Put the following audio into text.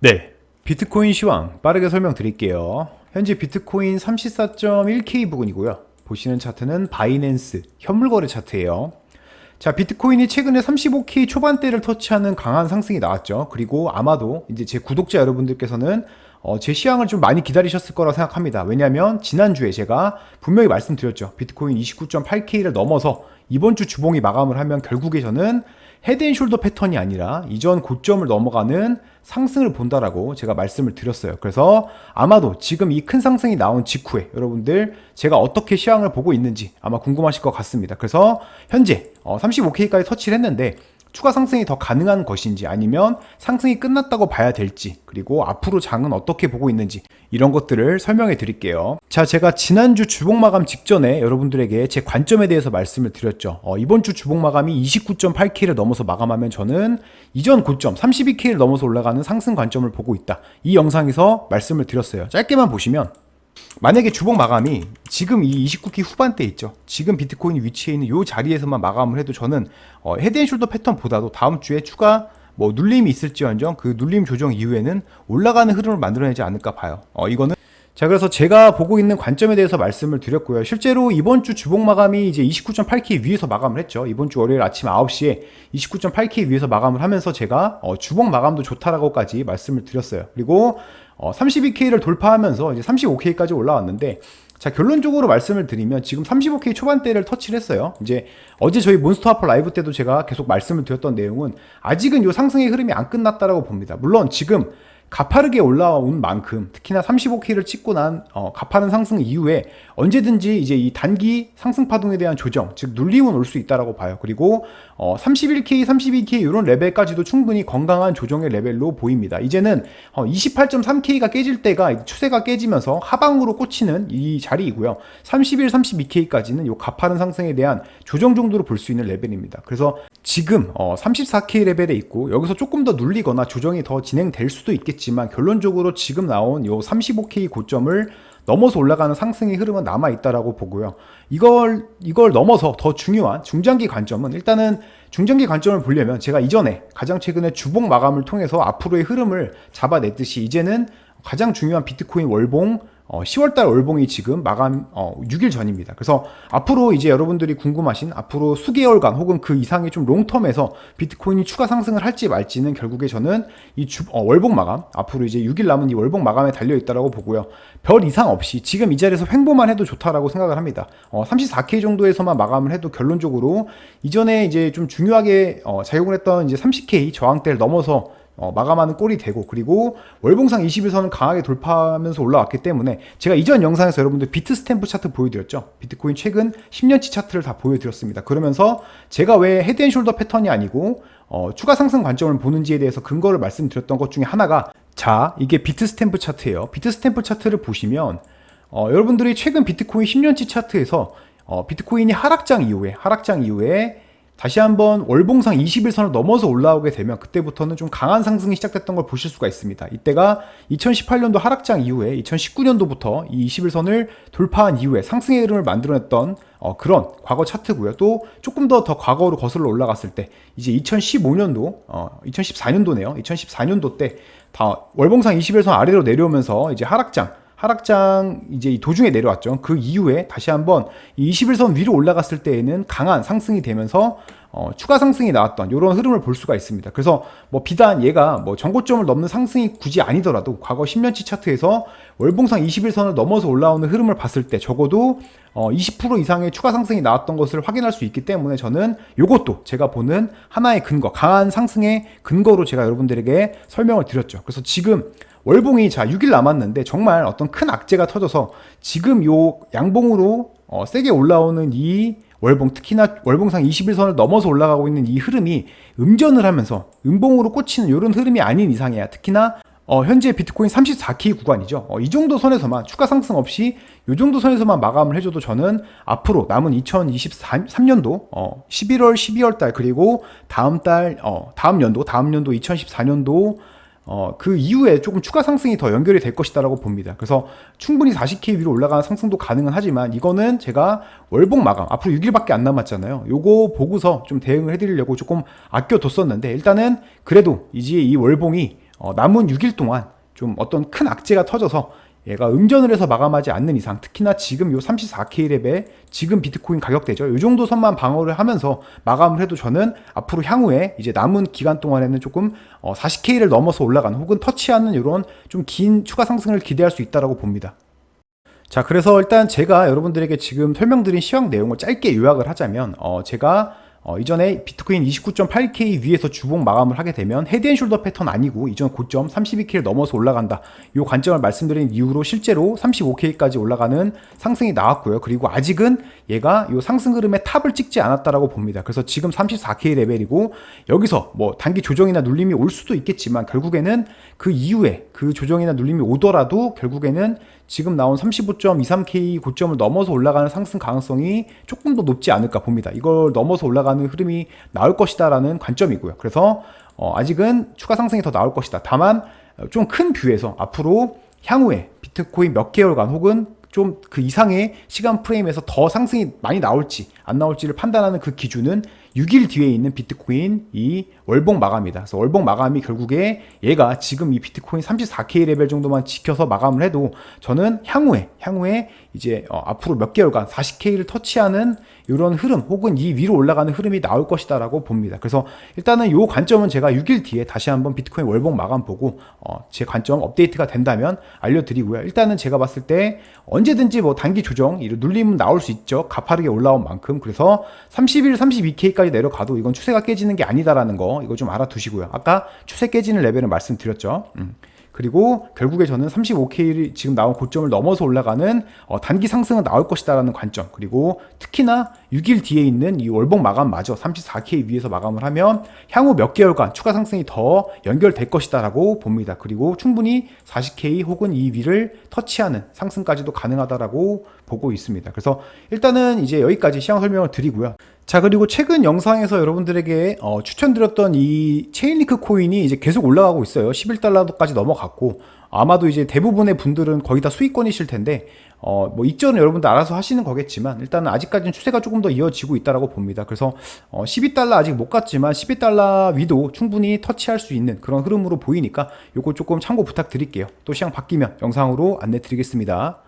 네. 비트코인 시황 빠르게 설명드릴게요. 현재 비트코인 34.1K 부근이고요. 보시는 차트는 바이낸스 현물거래 차트예요. 자, 비트코인이 최근에 35K 초반대를 터치하는 강한 상승이 나왔죠. 그리고 아마도 이제 제 구독자 여러분들께서는 어, 제 시황을 좀 많이 기다리셨을 거라 생각합니다. 왜냐하면 지난주에 제가 분명히 말씀드렸죠. 비트코인 29.8K를 넘어서 이번 주 주봉이 마감을 하면 결국에 저는 헤드앤숄더 패턴이 아니라 이전 고점을 넘어가는 상승을 본다라고 제가 말씀을 드렸어요. 그래서 아마도 지금 이 큰 상승이 나온 직후에 여러분들 제가 어떻게 시황을 보고 있는지 아마 궁금하실 것 같습니다. 그래서 현재 35K까지 터치를 했는데 추가 상승이 더 가능한 것인지 아니면 상승이 끝났다고 봐야 될지 그리고 앞으로 장은 어떻게 보고 있는지 이런 것들을 설명해 드릴게요. 자, 제가 지난주 주봉 마감 직전에 여러분들에게 제 관점에 대해서 말씀을 드렸죠. 어, 이번 주 주봉 마감이 29.8K를 넘어서 마감하면 저는 이전 고점 32K를 넘어서 올라가는 상승 관점을 보고 있다. 이 영상에서 말씀을 드렸어요. 짧게만 보시면 만약에 주봉 마감이 지금 이 29키 후반대 있죠. 지금 비트코인이 위치해 있는 이 자리에서만 마감을 해도 저는 어, 헤드앤숄더 패턴보다도 다음 주에 추가 뭐 눌림이 있을지언정 그 눌림 조정 이후에는 올라가는 흐름을 만들어내지 않을까 봐요. 어, 이거는 자, 그래서 제가 보고 있는 관점에 대해서 말씀을 드렸고요. 실제로 이번 주 주봉 마감이 이제 29.8K 위에서 마감을 했죠. 이번 주 월요일 아침 9시에 29.8K 위에서 마감을 하면서 제가 어, 주봉 마감도 좋다라고까지 말씀을 드렸어요. 그리고 어, 32K를 돌파하면서 이제 35K까지 올라왔는데 자, 결론적으로 말씀을 드리면 지금 35K 초반대를 터치를 했어요. 이제 어제 저희 몬스터 하퍼 라이브 때도 제가 계속 말씀을 드렸던 내용은 아직은 요 상승의 흐름이 안 끝났다라고 봅니다. 물론 지금 가파르게 올라온 만큼 특히나 35K를 찍고 난 어, 가파른 상승 이후에 언제든지 이제 이 단기 상승 파동에 대한 조정, 즉 눌림은 올 수 있다라고 봐요. 그리고 어, 31K, 32K 이런 레벨까지도 충분히 건강한 조정의 레벨로 보입니다. 이제는 어, 28.3K가 깨질 때가 추세가 깨지면서 하방으로 꽂히는 이 자리이고요. 31, 32K까지는 요 가파른 상승에 대한 조정 정도로 볼 수 있는 레벨입니다. 그래서 지금 어, 34K 레벨에 있고 여기서 조금 더 눌리거나 조정이 더 진행될 수도 있겠 지만 결론적으로 지금 나온 요 35K 고점을 넘어서 올라가는 상승의 흐름은 남아 있다라고 보고요. 이걸 이걸 넘어서 더 중요한 중장기 관점은 일단은 중장기 관점을 보려면 제가 이전에 가장 최근에 주봉 마감을 통해서 앞으로의 흐름을 잡아냈듯이 이제는 가장 중요한 비트코인 월봉 어, 10월달 월봉이 지금 마감 어, 6일 전입니다. 그래서 앞으로 이제 여러분들이 궁금하신 앞으로 수개월간 혹은 그 이상의 좀 롱텀에서 비트코인이 추가 상승을 할지 말지는 결국에 저는 이 주, 어, 월봉 마감 앞으로 이제 6일 남은 이 월봉 마감에 달려 있다라고 보고요. 별 이상 없이 지금 이 자리에서 횡보만 해도 좋다라고 생각을 합니다. 어, 34K 정도에서만 마감을 해도 결론적으로 이전에 이제 좀 중요하게 어, 작용을 했던 이제 30K 저항대를 넘어서 어, 마감하는 꼴이 되고 그리고 월봉상 21선을 강하게 돌파하면서 올라왔기 때문에 제가 이전 영상에서 여러분들 비트 스탬프 차트 보여드렸죠. 비트코인 최근 10년치 차트를 다 보여드렸습니다. 그러면서 제가 왜 헤드앤숄더 패턴이 아니고 어, 추가 상승 관점을 보는지에 대해서 근거를 말씀드렸던 것 중에 하나가 자 이게 비트 스탬프 차트예요. 비트 스탬프 차트를 보시면 어, 여러분들이 최근 비트코인 10년치 차트에서 어, 비트코인이 하락장 이후에 하락장 이후에 다시 한번 월봉상 21선을 넘어서 올라오게 되면 그때부터는 좀 강한 상승이 시작됐던 걸 보실 수가 있습니다. 이때가 2018년도 하락장 이후에 2019년도부터 이 21선을 돌파한 이후에 상승의 흐름을 만들어냈던 어, 그런 과거 차트고요. 또 조금 더더 과거로 거슬러 올라갔을 때 이제 2015년도 어, 2014년도네요. 2014년도 때 다 월봉상 21선 아래로 내려오면서 이제 하락장 하락장 이제 이 도중에 내려왔죠. 그 이후에 다시 한번 이 21선 위로 올라갔을 때에는 강한 상승이 되면서 어, 추가 상승이 나왔던 이런 흐름을 볼 수가 있습니다. 그래서 뭐 비단 얘가 뭐 전고점을 넘는 상승이 굳이 아니더라도 과거 10년치 차트에서 월봉상 21선을 넘어서 올라오는 흐름을 봤을 때 적어도 어, 20% 이상의 추가 상승이 나왔던 것을 확인할 수 있기 때문에 저는 이것도 제가 보는 하나의 근거, 강한 상승의 근거로 제가 여러분들에게 설명을 드렸죠. 그래서 지금 월봉이 자 6일 남았는데 정말 어떤 큰 악재가 터져서 지금 요 양봉으로 어, 세게 올라오는 이 월봉 특히나 월봉상 21선을 넘어서 올라가고 있는 이 흐름이 음전을 하면서 음봉으로 꽂히는 이런 흐름이 아닌 이상이야. 특히나 어, 현재 비트코인 34K 구간이죠. 어, 이 정도 선에서만 추가 상승 없이 이 정도 선에서만 마감을 해줘도 저는 앞으로 남은 2023년도 어, 11월, 12월 달 그리고 다음 달, 어, 다음 연도, 다음 연도 2014년도 어, 그 이후에 조금 추가 상승이 더 연결이 될 것이다라고 봅니다. 그래서 충분히 40K 위로 올라가는 상승도 가능은 하지만 이거는 제가 월봉 마감 앞으로 6일밖에 안 남았잖아요. 요거 보고서 좀 대응을 해드리려고 조금 아껴뒀었는데 일단은 그래도 이제 이 월봉이 어, 남은 6일 동안 좀 어떤 큰 악재가 터져서 얘가 음전을 해서 마감하지 않는 이상 특히나 지금 요 34K 랩에 지금 비트코인 가격대죠. 요 정도 선만 방어를 하면서 마감을 해도 저는 앞으로 향후에 이제 남은 기간 동안에는 조금 어 40K를 넘어서 올라가는 혹은 터치하는 이런 좀 긴 추가 상승을 기대할 수 있다라고 봅니다. 자, 그래서 일단 제가 여러분들에게 지금 설명드린 시황 내용을 짧게 요약을 하자면, 어, 제가 어, 이전에 비트코인 29.8K 위에서 주봉 마감을 하게 되면 헤드앤숄더 패턴 아니고 이전 고점 32K를 넘어서 올라간다. 이 관점을 말씀드린 이후로 실제로 35K까지 올라가는 상승이 나왔고요. 그리고 아직은 얘가 이 상승 흐름의 탑을 찍지 않았다라고 봅니다. 그래서 지금 34K 레벨이고 여기서 뭐 단기 조정이나 눌림이 올 수도 있겠지만 결국에는 그 이후에 그 조정이나 눌림이 오더라도 결국에는 지금 나온 35.23K 고점을 넘어서 올라가는 상승 가능성이 조금 더 높지 않을까 봅니다. 이걸 넘어서 올라가는 흐름이 나올 것이다라는 관점이고요. 그래서 어, 아직은 추가 상승이 더 나올 것이다. 다만 좀 큰 뷰에서 앞으로 향후에 비트코인 몇 개월간 혹은 좀 그 이상의 시간 프레임에서 더 상승이 많이 나올지 안 나올지를 판단하는 그 기준은 6일 뒤에 있는 비트코인 이 월봉 마감이다. 그래서 월봉 마감이 결국에 얘가 지금 이 비트코인 34K 레벨 정도만 지켜서 마감을 해도 저는 향후에 향후에 이제 어, 앞으로 몇 개월간 40K를 터치하는 이런 흐름 혹은 이 위로 올라가는 흐름이 나올 것이다라고 봅니다. 그래서 일단은 요 관점은 제가 6일 뒤에 다시 한번 비트코인 월봉 마감 보고 어, 제 관점 업데이트가 된다면 알려드리고요. 일단은 제가 봤을 때 언제든지 뭐 단기 조정 눌림은 나올 수 있죠. 가파르게 올라온 만큼 그래서 31, 32K까지 내려가도 이건 추세가 깨지는 게 아니다라는 거 이거 좀 알아두시고요. 아까 추세 깨지는 레벨을 말씀드렸죠. 음. 그리고 결국에 저는 35K 지금 나온 고점을 넘어서 올라가는 어, 단기 상승은 나올 것이다라는 관점 그리고 특히나 6일 뒤에 있는 이 월봉 마감 마저 34K 위에서 마감을 하면 향후 몇 개월간 추가 상승이 더 연결될 것이다라고 봅니다. 그리고 충분히 40K 혹은 이 위를 터치하는 상승까지도 가능하다라고 보고 있습니다. 그래서 일단은 이제 여기까지 시황 설명을 드리고요. 자 그리고 최근 영상에서 여러분들에게 어, 추천드렸던 이 체인리크 코인이 이제 계속 올라가고 있어요 11달러까지 넘어갔고 아마도 이제 대부분의 분들은 거의 다 수익권이실 텐데 어, 뭐 익절은 여러분들 알아서 하시는 거겠지만 일단은 아직까지는 추세가 조금 더 이어지고 있다라고 봅니다 그래서 어, 12달러 아직 못 갔지만 12달러 위도 충분히 터치할 수 있는 그런 흐름으로 보이니까 요거 조금 참고 부탁드릴게요 또 시장 바뀌면 영상으로 안내 드리겠습니다